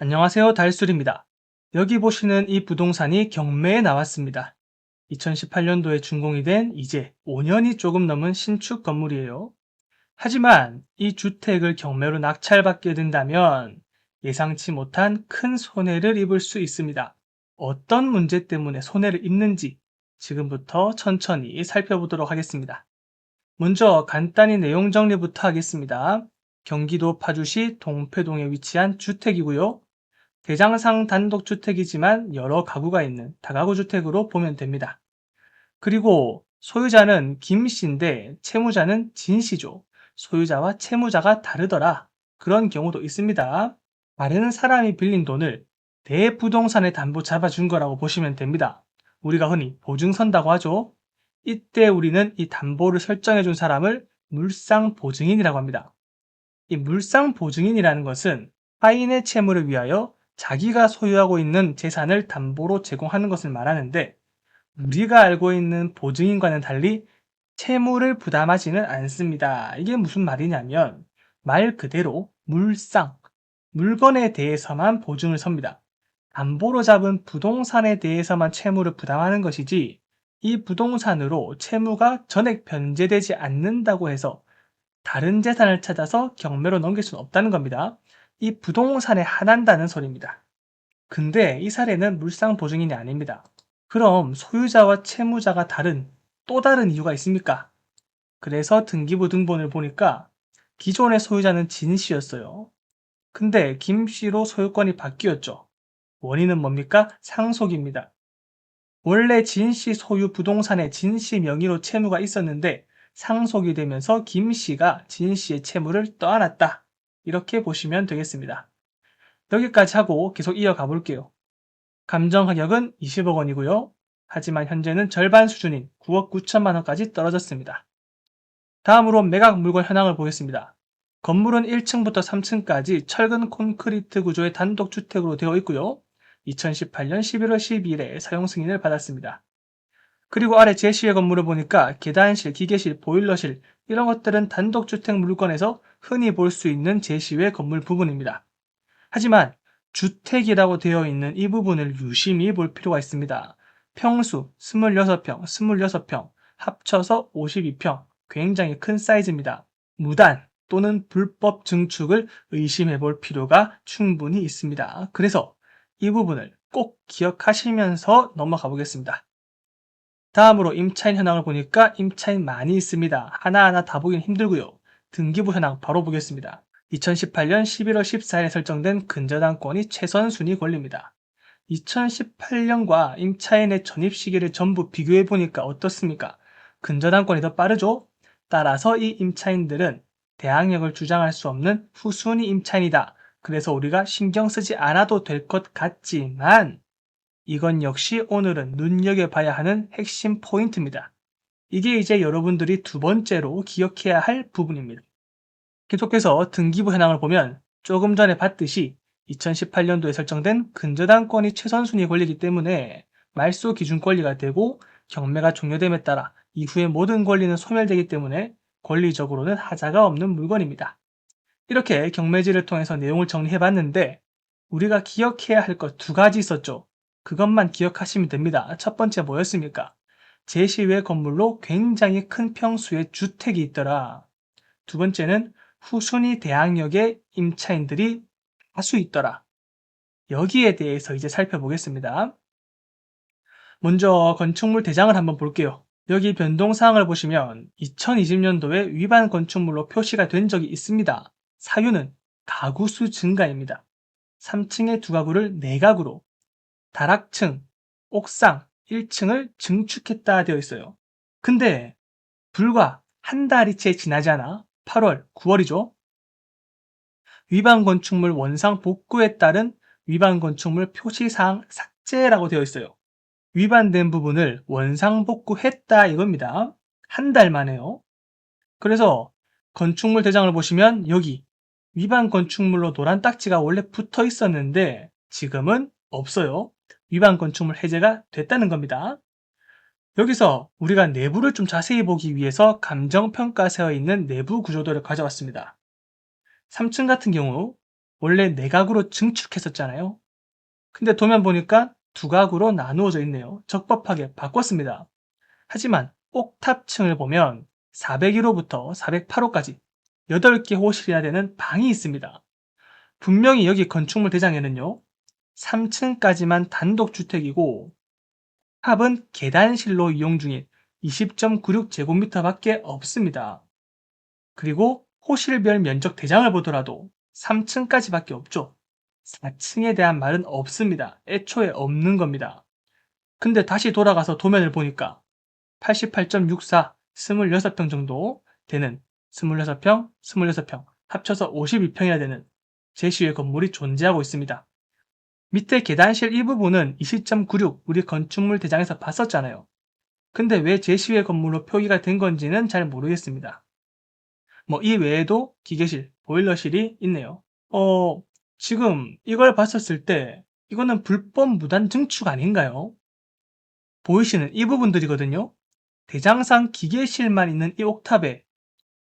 안녕하세요. 달술입니다. 여기 보시는 이 부동산이 경매에 나왔습니다. 2018년도에 준공이 된 이제 5년이 조금 넘은 신축 건물이에요. 하지만 이 주택을 경매로 낙찰받게 된다면 예상치 못한 큰 손해를 입을 수 있습니다. 어떤 문제 때문에 손해를 입는지 지금부터 천천히 살펴보도록 하겠습니다. 먼저 간단히 내용 정리부터 하겠습니다. 경기도 파주시 동패동에 위치한 주택이고요. 대장상 단독주택이지만 여러 가구가 있는 다가구 주택으로 보면 됩니다. 그리고 소유자는 김 씨인데 채무자는 진 씨죠. 소유자와 채무자가 다르더라. 그런 경우도 있습니다. 다른 사람이 빌린 돈을 대부동산에 담보 잡아준 거라고 보시면 됩니다. 우리가 흔히 보증 선다고 하죠. 이때 우리는 이 담보를 설정해 준 사람을 물상 보증인이라고 합니다. 이 물상 보증인이라는 것은 타인의 채무를 위하여 자기가 소유하고 있는 재산을 담보로 제공하는 것을 말하는데 우리가 알고 있는 보증인과는 달리 채무를 부담하지는 않습니다. 이게 무슨 말이냐면 말 그대로 물상, 물건에 대해서만 보증을 섭니다. 담보로 잡은 부동산에 대해서만 채무를 부담하는 것이지 이 부동산으로 채무가 전액 변제되지 않는다고 해서 다른 재산을 찾아서 경매로 넘길 수는 없다는 겁니다. 이 부동산에 한한다는 소리입니다. 근데 이 사례는 물상 보증인이 아닙니다. 그럼 소유자와 채무자가 다른 또 다른 이유가 있습니까? 그래서 등기부 등본을 보니까 기존의 소유자는 진 씨였어요. 근데 김 씨로 소유권이 바뀌었죠. 원인은 뭡니까? 상속입니다. 원래 진 씨 소유 부동산에 진 씨 명의로 채무가 있었는데 상속이 되면서 김 씨가 진 씨의 채무를 떠안았다. 이렇게 보시면 되겠습니다. 여기까지 하고 계속 이어가 볼게요. 감정 가격은 20억 원이고요. 하지만 현재는 절반 수준인 9억 9천만 원까지 떨어졌습니다. 다음으로 매각 물건 현황을 보겠습니다. 건물은 1층부터 3층까지 철근 콘크리트 구조의 단독 주택으로 되어 있고요. 2018년 11월 12일에 사용 승인을 받았습니다. 그리고 아래 제시의 건물을 보니까 계단실, 기계실, 보일러실 이런 것들은 단독주택 물건에서 흔히 볼 수 있는 제시의 건물 부분입니다. 하지만 주택이라고 되어 있는 이 부분을 유심히 볼 필요가 있습니다. 평수 26평, 26평, 합쳐서 52평, 굉장히 큰 사이즈입니다. 무단 또는 불법 증축을 의심해 볼 필요가 충분히 있습니다. 그래서 이 부분을 꼭 기억하시면서 넘어가 보겠습니다. 다음으로 임차인 현황을 보니까 임차인 많이 있습니다. 하나하나 다 보긴 힘들고요. 등기부 현황 바로 보겠습니다. 2018년 11월 14일에 설정된 근저당권이 최선 순위 권리입니다. 2018년과 임차인의 전입 시기를 전부 비교해 보니까 어떻습니까? 근저당권이 더 빠르죠? 따라서 이 임차인들은 대항력을 주장할 수 없는 후순위 임차인이다. 그래서 우리가 신경 쓰지 않아도 될 것 같지만 이건 역시 오늘은 눈여겨봐야 하는 핵심 포인트입니다. 이게 이제 여러분들이 두 번째로 기억해야 할 부분입니다. 계속해서 등기부 현황을 보면 조금 전에 봤듯이 2018년도에 설정된 근저당권이 최선순위 권리이기 때문에 말소 기준 권리가 되고 경매가 종료됨에 따라 이후의 모든 권리는 소멸되기 때문에 권리적으로는 하자가 없는 물건입니다. 이렇게 경매지를 통해서 내용을 정리해 봤는데 우리가 기억해야 할 것 두 가지 있었죠. 그것만 기억하시면 됩니다. 첫 번째 뭐였습니까? 제시외 건물로 굉장히 큰 평수의 주택이 있더라. 두 번째는 후순위 대항력의 임차인들이 다수 있더라. 여기에 대해서 이제 살펴보겠습니다. 먼저 건축물 대장을 한번 볼게요. 여기 변동사항을 보시면 2020년도에 위반 건축물로 표시가 된 적이 있습니다. 사유는 가구수 증가입니다. 3층의 두 가구를 4가구로, 다락층, 옥상 1층을 증축했다 되어 있어요. 근데 불과 한 달이 채 지나지 않아 8월, 9월이죠. 위반 건축물 원상 복구에 따른 위반 건축물 표시사항 삭제라고 되어 있어요. 위반된 부분을 원상 복구했다 이겁니다. 한 달 만에요. 그래서 건축물 대장을 보시면 여기 위반 건축물로 노란 딱지가 원래 붙어 있었는데 지금은 없어요. 위반 건축물 해제가 됐다는 겁니다. 여기서 우리가 내부를 좀 자세히 보기 위해서 감정평가세어 있는 내부 구조도를 가져왔습니다. 3층 같은 경우 원래 네 가구로 증축했었잖아요. 근데 도면 보니까 두 가구로 나누어져 있네요. 적법하게 바꿨습니다. 하지만 옥탑층을 보면 401호부터 408호까지 8개 호실이나 되는 방이 있습니다. 분명히 여기 건축물 대장에는요. 3층까지만 단독주택이고 탑은 계단실로 이용 중인 20.96제곱미터밖에 없습니다. 그리고 호실별 면적 대장을 보더라도 3층까지밖에 없죠. 4층에 대한 말은 없습니다. 애초에 없는 겁니다. 근데 다시 돌아가서 도면을 보니까 88.64, 26평 정도 되는 26평, 26평, 합쳐서 52평이나 되는 제시의 건물이 존재하고 있습니다. 밑에 계단실 이 부분은 20.96 우리 건축물 대장에서 봤었잖아요. 근데 왜 제시의 건물로 표기가 된 건지는 잘 모르겠습니다. 뭐 이 외에도 기계실, 보일러실이 있네요. 어, 지금 이걸 봤었을 때 이거는 불법 무단 증축 아닌가요? 보이시는 이 부분들이거든요. 대장상 기계실만 있는 이 옥탑에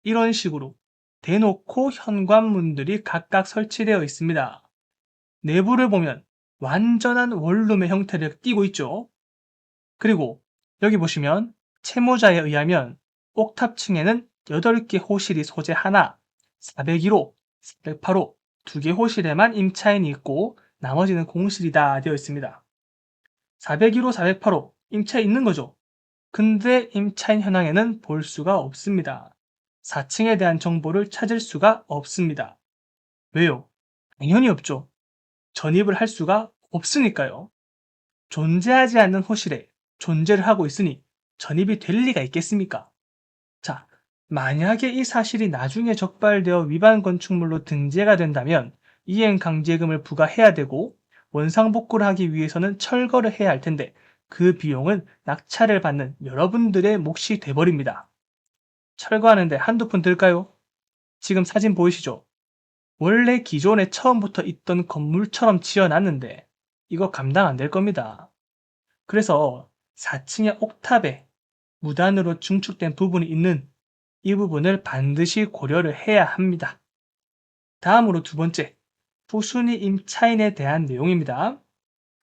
이런 식으로 대놓고 현관문들이 각각 설치되어 있습니다. 내부를 보면 완전한 원룸의 형태를 띠고 있죠. 그리고 여기 보시면 채무자에 의하면 옥탑층에는 8개 호실이 소재 하나, 401호, 408호, 2개 호실에만 임차인이 있고 나머지는 공실이다 되어 있습니다. 401호, 408호 임차인 있는 거죠. 근데 임차인 현황에는 볼 수가 없습니다. 4층에 대한 정보를 찾을 수가 없습니다. 왜요? 당연히 없죠. 전입을 할 수가 없으니까요. 존재하지 않는 호실에 존재를 하고 있으니 전입이 될 리가 있겠습니까? 자, 만약에 이 사실이 나중에 적발되어 위반 건축물로 등재가 된다면 이행 강제금을 부과해야 되고 원상복구를 하기 위해서는 철거를 해야 할 텐데 그 비용은 낙찰을 받는 여러분들의 몫이 돼버립니다. 철거하는데 한두 푼 들까요? 지금 사진 보이시죠? 원래 기존에 처음부터 있던 건물처럼 지어놨는데 이거 감당 안 될 겁니다. 그래서 4층의 옥탑에 무단으로 중축된 부분이 있는 이 부분을 반드시 고려를 해야 합니다. 다음으로 두 번째, 후순위 임차인에 대한 내용입니다.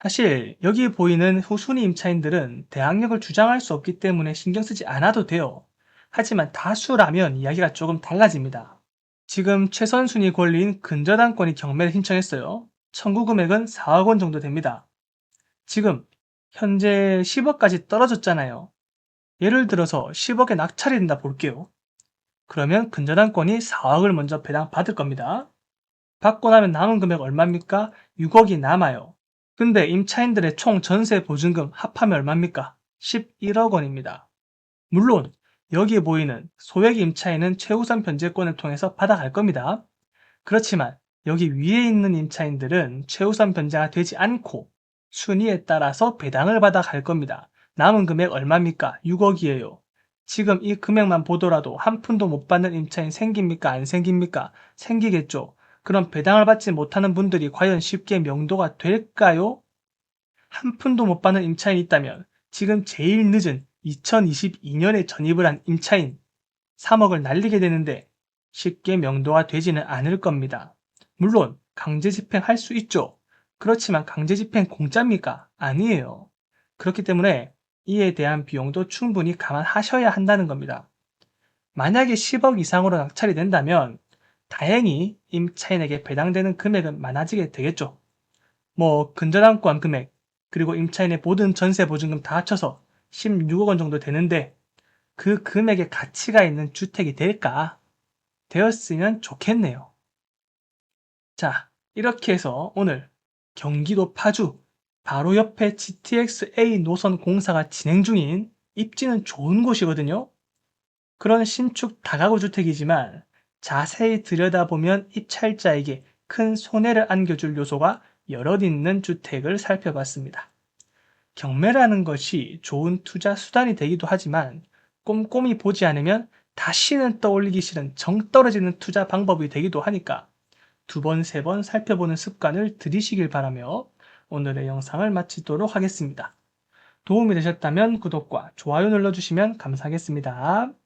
사실 여기 보이는 후순위 임차인들은 대항력을 주장할 수 없기 때문에 신경 쓰지 않아도 돼요. 하지만 다수라면 이야기가 조금 달라집니다. 지금 최선 순위 권리인 근저당권이 경매를 신청했어요. 청구 금액은 4억 원 정도 됩니다. 지금 현재 10억까지 떨어졌잖아요. 예를 들어서 10억에 낙찰이 된다 볼게요. 그러면 근저당권이 4억을 먼저 배당받을 겁니다. 받고 나면 남은 금액 얼마입니까? 6억이 남아요. 근데 임차인들의 총 전세 보증금 합하면 얼마입니까? 11억 원입니다. 물론 여기에 보이는 소액 임차인은 최우선 변제권을 통해서 받아갈 겁니다. 그렇지만 여기 위에 있는 임차인들은 최우선 변제가 되지 않고 순위에 따라서 배당을 받아갈 겁니다. 남은 금액 얼마입니까? 6억이에요. 지금 이 금액만 보더라도 한 푼도 못 받는 임차인 생깁니까? 안 생깁니까? 생기겠죠. 그럼 배당을 받지 못하는 분들이 과연 쉽게 명도가 될까요? 한 푼도 못 받는 임차인이 있다면 지금 제일 늦은 2022년에 전입을 한 임차인 3억을 날리게 되는데 쉽게 명도가 되지는 않을 겁니다. 물론 강제 집행할 수 있죠. 그렇지만 강제 집행 공짜입니까? 아니에요. 그렇기 때문에 이에 대한 비용도 충분히 감안하셔야 한다는 겁니다. 만약에 10억 이상으로 낙찰이 된다면 다행히 임차인에게 배당되는 금액은 많아지게 되겠죠. 뭐 근저당권 금액 그리고 임차인의 모든 전세 보증금 다 합쳐서 16억 원 정도 되는데 그 금액의 가치가 있는 주택이 될까? 되었으면 좋겠네요. 자, 이렇게 해서 오늘 경기도 파주 바로 옆에 GTX-A 노선 공사가 진행 중인 입지는 좋은 곳이거든요. 그런 신축 다가구 주택이지만 자세히 들여다보면 입찰자에게 큰 손해를 안겨줄 요소가 여럿 있는 주택을 살펴봤습니다. 경매라는 것이 좋은 투자 수단이 되기도 하지만 꼼꼼히 보지 않으면 다시는 떠올리기 싫은 정 떨어지는 투자 방법이 되기도 하니까 두 번, 세 번 살펴보는 습관을 들이시길 바라며 오늘의 영상을 마치도록 하겠습니다. 도움이 되셨다면 구독과 좋아요 눌러주시면 감사하겠습니다.